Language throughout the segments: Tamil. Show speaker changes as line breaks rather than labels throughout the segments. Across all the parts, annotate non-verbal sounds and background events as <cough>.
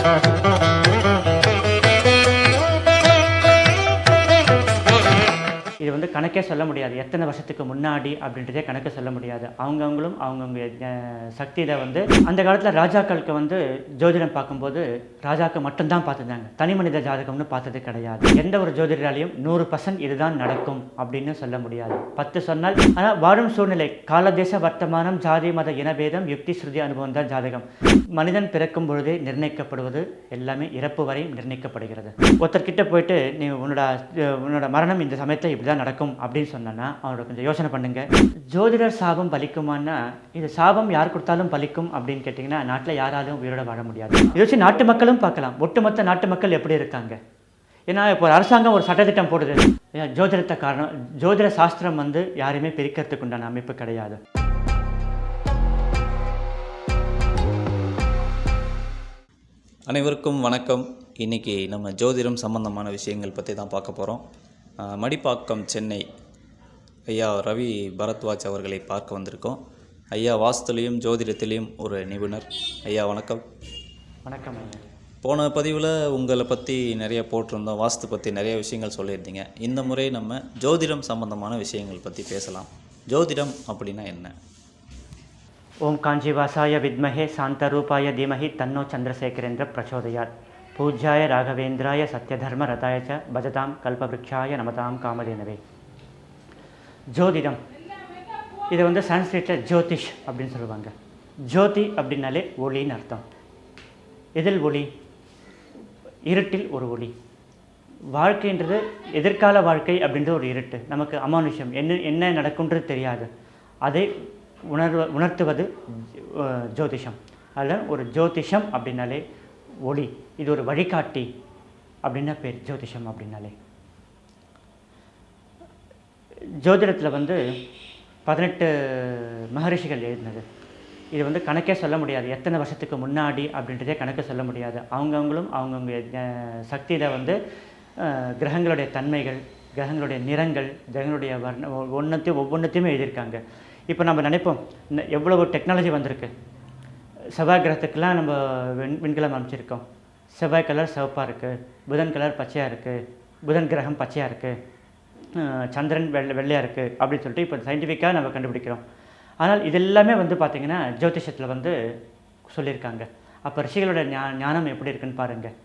இது <laughs> வந்து கணக்கே சொல்ல முடியாது. எத்தனை வருஷத்துக்கு முன்னாடி அப்படின்றதே கணக்கு சொல்ல முடியாது. அவங்கவுங்களும் அவங்கவுங்க சக்தியில் வந்து அந்த காலத்தில் ராஜாக்களுக்கு வந்து ஜோதிடம் பார்க்கும்போது ராஜாக்கள் மட்டும்தான் பார்த்துருந்தாங்க. தனி மனித ஜாதகம்னு பார்த்தது கிடையாது. எந்த ஒரு ஜோதிடராலையும் நூறு பர்சன்ட் இதுதான் நடக்கும் அப்படின்னு சொல்ல முடியாது. பத்து சொன்னால் ஆனால் வாழும் சூழ்நிலை காலதேச வர்த்தமானம் ஜாதி மத இனபேதம் யுக்தி ஸ்ருதி அனுபவம் தான் ஜாதகம். மனிதன் பிறக்கும் பொழுதே நிர்ணயிக்கப்படுவது எல்லாமே இறப்பு வரை நிர்ணயிக்கப்படுகிறது. ஒருத்தர்கிட்ட போயிட்டு நீ உன்னோட உன்னோட மரணம் இந்த சமயத்தில் இப்படி தான் நடக்கும். அப்படின்னு சொன்னேன்னா அவனோட கொஞ்சம் யோசனை பண்ணுங்க. ஜோதிடர் சாபம் பலிக்குமான்னா இது சாபம் யார் கொடுத்தாலும் பலிக்கும் அப்படின்னு கேட்டிங்கன்னா நாட்டில் யாராலும் உயிரோட வாழ முடியாது. இதை வச்சு நாட்டு மக்களும் பார்க்கலாம். ஒட்டுமொத்த நாட்டு மக்கள் எப்படி இருக்காங்க? ஏன்னா இப்போ அரசாங்கம் ஒரு சட்டத்திட்டம் போடுது. ஜோதிடத்தை காரணம் ஜோதிட சாஸ்திரம் வந்து யாரையுமே பிரிக்கிறதுக்கு உண்டான அமைப்பு கிடையாது.
அனைவருக்கும் வணக்கம். இன்றைக்கி நம்ம ஜோதிடம் சம்பந்தமான விஷயங்கள் பற்றி தான் பார்க்க போகிறோம் மடிப்பாக்கம் சென்னை. ஐயா ரவி பரத்வாஜ் அவர்களை பார்க்க வந்திருக்கோம். ஐயா வாஸ்துலேயும் ஜோதிடத்திலையும் ஒரு நிபுணர். ஐயா வணக்கம்.
வணக்கம் ஐயா.
போன பதிவில் உங்களை பற்றி நிறைய போட்டிருந்தோம். வாஸ்து பற்றி நிறைய விஷயங்கள் சொல்லியிருந்தீங்க. இந்த முறை நம்ம ஜோதிடம் சம்பந்தமான விஷயங்கள் பற்றி பேசலாம். ஜோதிடம் அப்படின்னா என்ன?
ஓம் காஞ்சிவாசாய வித்மஹே சாந்தரூபாய தீமஹி தன்னோ சந்திரசேகரேந்திர பிரச்சோதயாத். பூஜ்யாய ராகவேந்திராய சத்யதர்ம ரதாய ச பஜதாம் கல்பவிருட்சாய நமதாம் காமதேனவே. ஜோதிடம். இது வந்து சான்ஸ்கிரிட்டில் ஜோதிஷ் அப்படின்னு சொல்லுவாங்க. ஜோதி அப்படின்னாலே ஒளின்னு அர்த்தம். எதில் ஒளி? இருட்டில் ஒரு ஒளி. வாழ்க்கைன்றது எதிர்கால வாழ்க்கை அப்படின்றது ஒரு இருட்டு. நமக்கு அமானுஷம் என்ன என்ன நடக்குன்றது தெரியாது. அதை உணர்வ உணர்த்துவது ஜோதிஷம். அதில் ஒரு ஜோதிஷம் அப்படின்னாலே ஒளி. இது ஒரு வழிகாட்டி அப்படின்னா பேர் ஜோதிஷம் அப்படின்னாலே. ஜோதிடத்தில் வந்து பதினெட்டு மகரிஷிகள் எழுதினது. இது வந்து கணக்கே சொல்ல முடியாது. எத்தனை வருஷத்துக்கு முன்னாடி அப்படின்றதே கணக்கு சொல்ல முடியாது. அவங்கவுங்களும் அவங்கவுங்க சக்தியில் வந்து கிரகங்களுடைய தன்மைகள் கிரகங்களுடைய நிறங்கள் கிரகங்களுடைய வர்ண ஒன்றத்தையும் ஒவ்வொன்றத்தையுமே எழுதியிருக்காங்க. இப்போ நம்ம நினைப்போம் எவ்வளவு டெக்னாலஜி வந்திருக்கு. செவ்வாய் கிரகத்துக்கெல்லாம் நம்ம விண் விண்கலம் அமைச்சிருக்கோம். செவ்வாய் கலர் சிவப்பாக இருக்குது புதன் கலர் பச்சையாக இருக்குது புதன் கிரகம் பச்சையாக இருக்குது சந்திரன் வெள்ளை வெள்ளையாக இருக்குது அப்படின்னு சொல்லிட்டு இப்போ சயின்டிஃபிக்காக நம்ம கண்டுபிடிக்கிறோம். ஆனால் இது எல்லாமே வந்து பார்த்திங்கன்னா ஜோதிஷத்தில் வந்து சொல்லியிருக்காங்க. அப்போ ரிஷிகளோட ஞா ஞானம் எப்படி இருக்குன்னு பாருங்கள்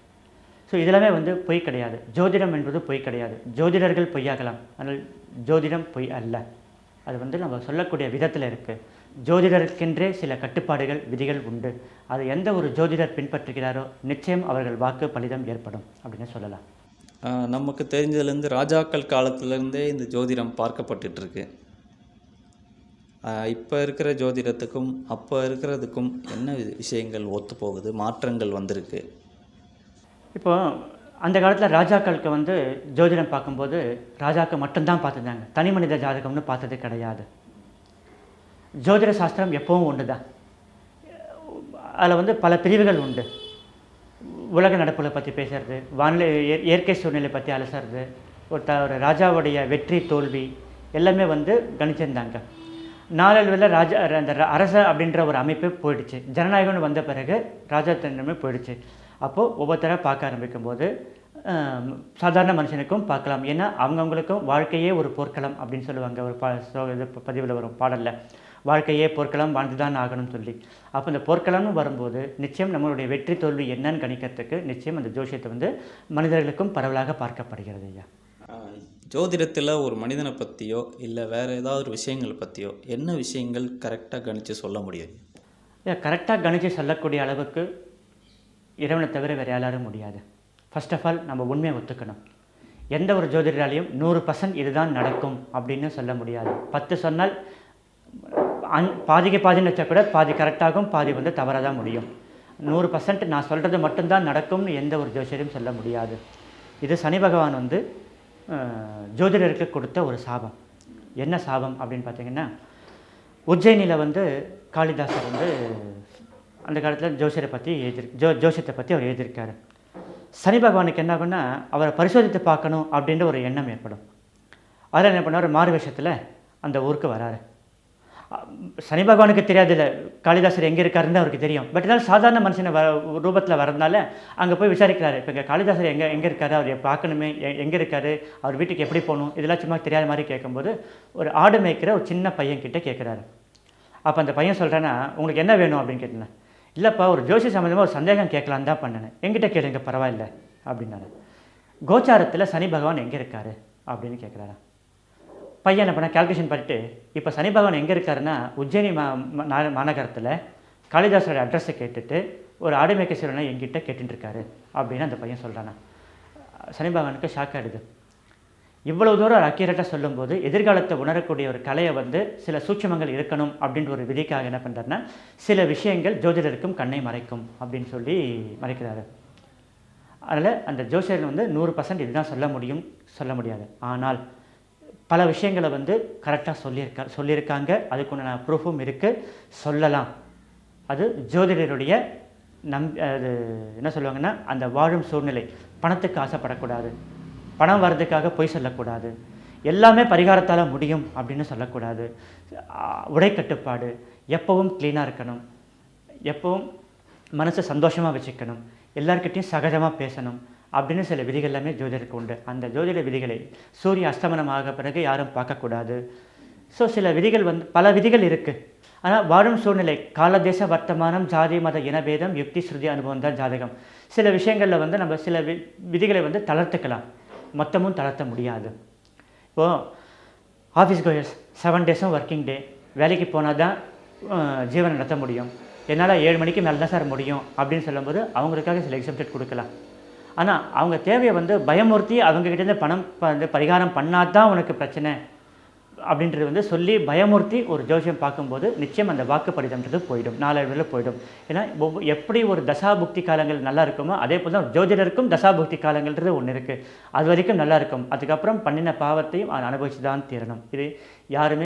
ஸோ இதெல்லாமே வந்து பொய் கிடையாது. ஜோதிடம் என்பது பொய் கிடையாது. ஜோதிடர்கள் பொய்யாகலாம். ஆனால் ஜோதிடம் பொய் அல்ல. அது வந்து நம்ம சொல்லக்கூடிய விதத்தில் இருக்குது ஜோதிடருக்கென்றே சில கட்டுப்பாடுகள் விதிகள் உண்டு. அது எந்த ஒரு ஜோதிடர் பின்பற்றுகிறாரோ நிச்சயம் அவர்கள் வாக்கு பலிதம் ஏற்படும் அப்படின்னு சொல்லலாம்.
நமக்கு தெரிஞ்சதுலேருந்து ராஜாக்கள் காலத்துலேருந்தே இந்த ஜோதிடம் பார்க்கப்பட்டுட்டு இருக்கு இப்போ இருக்கிற ஜோதிடத்துக்கும் அப்போ இருக்கிறதுக்கும் என்ன விஷயங்கள் ஒத்து போகுது மாற்றங்கள் வந்திருக்கு?
இப்போ அந்த காலத்தில் ராஜாக்களுக்கு வந்து ஜோதிடம் பார்க்கும்போது ராஜாக்கள் மட்டும்தான் பார்த்துருந்தாங்க. தனி மனித ஜாதகம்னு பார்த்தது கிடையாது. ஜோதிட சாஸ்திரம் எப்பவும் ஒன்று தான் அதில் வந்து பல பிரிவுகள் உண்டு. உலக நடப்புகளை பற்றி பேசுறது வானிலை இயற்கை சூழ்நிலை பற்றி அலசுறது ஒரு த ஒரு ராஜாவுடைய வெற்றி தோல்வி எல்லாமே வந்து கணிச்சிருந்தாங்க. நாளடைவில் ராஜா அந்த அரச அப்படின்ற ஒரு அமைப்பு போயிடுச்சு. ஜனநாயகம்னு வந்த பிறகு ராஜாத்தன்மை போயிடுச்சு. அப்போது ஒவ்வொருத்தராக பார்க்க ஆரம்பிக்கும் போது சாதாரண மனுஷனுக்கும் பார்க்கலாம். ஏன்னா அவங்கவுங்களுக்கும் வாழ்க்கையே ஒரு போர்க்களம் அப்படின்னு சொல்லுவாங்க. ஒரு பா இது பதிவில் வரும் பாடலில். வாழ்க்கையே போர்க்களம் வாழ்ந்து தான் ஆகணும்னு சொல்லி. அப்போ இந்த போர்க்களம்னு வரும்போது நிச்சயம் நம்மளுடைய வெற்றி தோல்வி என்னன்னு கணிக்கிறதுக்கு நிச்சயம் அந்த ஜோசியத்தை வந்து மனிதர்களுக்கும் பரவலாக பார்க்கப்படுகிறது ஐயா.
ஜோதிடத்தில் ஒரு மனிதனை பற்றியோ இல்லை வேறு ஏதாவது ஒரு விஷயங்களை பற்றியோ என்ன விஷயங்கள் கரெக்டாக கணிச்சு சொல்ல முடியும்?
இதை கரெக்டாக கணிச்சு சொல்லக்கூடிய அளவுக்கு இறைவனை தவிர வேறு யாராலும் முடியாது. ஃபர்ஸ்ட் ஆஃப் ஆல் நம்ம உண்மையை ஒத்துக்கணும். எந்த ஒரு ஜோதிடராலையும் நூறு பர்சன்ட் இதுதான் நடக்கும் அப்படின்னு சொல்ல முடியாது. பத்து சொன்னால் அந் பாதிக்கு பாதின்னு வச்சா கூட பாதி கரெக்டாகும் பாதி வந்து தவறாக தான் முடியும். நூறு பர்சன்ட் நான் சொல்கிறது மட்டும்தான் நடக்கும்னு எந்த ஒரு ஜோசியரும் சொல்ல முடியாது. இது சனி பகவான் வந்து ஜோதிடருக்கு கொடுத்த ஒரு சாபம். என்ன சாபம் அப்படின்னு பார்த்தீங்கன்னா உஜ்ஜயினியில் வந்து காளிதாசர் வந்து அந்த காலத்தில் ஜோசியரை பற்றி எழுதிரு ஜோ ஜோசியத்தை பற்றி அவர் எழுதியிருக்காரு. சனி பகவானுக்கு என்ன ஆகும்னா அவரை பரிசோதித்து பார்க்கணும் அப்படின்ற ஒரு எண்ணம் ஏற்படும். அதில் என்ன பண்ணார் மாறு வேஷத்தில் அந்த ஊருக்கு வராரு. சனி பகவானுக்கு தெரியாதுல்ல. காளிதாசர் எங்கே இருக்காருன்னு அவருக்கு தெரியும். பட் இருந்தாலும் சாதாரண மனுஷனை வர ரூபத்தில் வரதுனால அங்கே போய் விசாரிக்கிறாரு. இப்போ இங்கே காளிதாசர் எங்கே எங்கே இருக்காரு? அவர் பார்க்கணுமே. எ- எங்கே இருக்காரு? அவர் வீட்டுக்கு எப்படி போகணும்? இதெல்லாம் சும்மா தெரியாத மாதிரி கேட்கும்போது ஒரு ஆடு மேய்க்கிற ஒரு சின்ன பையன் கிட்ட கேட்குறாரு. அப்போ அந்த பையன் சொல்கிறேன்னா உங்களுக்கு என்ன வேணும்? அப்படின்னு கேட்டேன். இல்லைப்பா ஒரு ஜோசி சம்மந்தமாக ஒரு சந்தேகம் கேட்கலான்னு தான் பண்ணேன். எங்கிட்ட கேளுங்க பரவாயில்ல. அப்படின்னாரு. கோச்சாரத்தில் சனி பகவான் எங்கே இருக்காரு? அப்படின்னு கேட்குறாரு பையன் என்ன பண்ண பண்ணிட்டு இப்போ சனி பகவான் எங்கே இருக்காருன்னா உஜ்ஜயினி மா மா- நா- மாநகரத்தில் காளிதாசோட அட்ரஸை கேட்டுட்டு ஒரு ஆடுமேக்க சிறுவனை எங்கிட்ட கேட்டுட்டு அப்படின்னு அந்த பையன் சொல்கிறானா சனி பகவானுக்கு ஷாக் ஆகிடுது இவ்வளோ தூரம் அக்யூரேட்டாக சொல்லும்போது எதிர்காலத்தை உணரக்கூடிய ஒரு கலையை வந்து சில சூட்சுமங்கள் இருக்கணும் அப்படின்ற ஒரு விதிக்காக என்ன பண்ணுறாருன்னா சில விஷயங்கள் ஜோதிடருக்கும் கண்ணை மறைக்கும் அப்படின்னு சொல்லி மறைக்கிறாரு. அதனால் அந்த ஜோசியர் வந்து நூறு பர்சன்ட் இதுதான் சொல்ல முடியும் சொல்ல முடியாது. ஆனால் பல விஷயங்களை வந்து கரெக்டாக சொல்லியிருக்கா சொல்லியிருக்காங்க. அதுக்குண்டான ப்ரூஃபும் இருக்குது சொல்லலாம். அது ஜோதிடருடைய நம் அது என்ன சொல்லுவாங்கன்னா அந்த வாழும் சூழ்நிலை. பணத்துக்கு ஆசைப்படக்கூடாது. பணம் வர்றதுக்காக பொய் சொல்லக்கூடாது. எல்லாமே பரிகாரத்தால் முடியும் அப்படின்னு சொல்லக்கூடாது. உடை கட்டுப்பாடு. எப்பவும் க்ளீனாக இருக்கணும். எப்பவும் மனசை சந்தோஷமாக வச்சுக்கணும். எல்லார்கிட்டையும் சகஜமாக பேசணும். அப்படின்னு சில விதிகள் எல்லாமே ஜோதிடருக்கு உண்டு. அந்த ஜோதிட விதிகளை சூரிய அஸ்தமனம் ஆக பிறகு யாரும் பார்க்கக்கூடாது. ஸோ சில விதிகள் வந்து பல விதிகள் இருக்குது ஆனால் வாழும் சூழ்நிலை காலதேச வர்த்தமானம் ஜாதி மத இனபேதம் யுக்தி ஸ்ருதி அனுபவம் தான் ஜாதகம். சில விஷயங்களில் வந்து நம்ம சில வி விதிகளை வந்து தளர்த்துக்கலாம். மொத்தமும் தளர்த்த முடியாது. இப்போது ஆஃபீஸ் கோயர்ஸ் செவன் டேஸும் ஒர்க்கிங் டே வேலைக்கு போனால் தான் ஜீவனம் நடத்த முடியும். என்னால் ஏழு மணிக்கு மேலே தான் சார் முடியும் அப்படின்னு சொல்லும்போது அவங்களுக்காக சில எக்ஸப்டட் கொடுக்கலாம். ஆனால் அவங்க தேவையை வந்து பயமுறுத்தி அவங்ககிட்டேருந்து பணம் வந்து பரிகாரம் பண்ணால் தான் உனக்கு பிரச்சனை அப்படின்றது வந்து சொல்லி பயமுறுத்தி ஒரு ஜோசியம் பார்க்கும்போது நிச்சயம் அந்த வாக்குப்படிதம்ன்றது போயிடும். நாளடைவில் போயிடும். ஏன்னா எப்படி ஒரு தசாபுக்தி காலங்கள் நல்லா இருக்குமோ அதே போல் தான் ஜோதிடருக்கும் தசாபுக்தி காலங்கள்ன்றது ஒன்று இருக்குது அது வரைக்கும் நல்லா இருக்கும். அதுக்கப்புறம் பண்ணின பாவத்தையும் அதை அனுபவிச்சு தான் தீரணும். இது யாருமே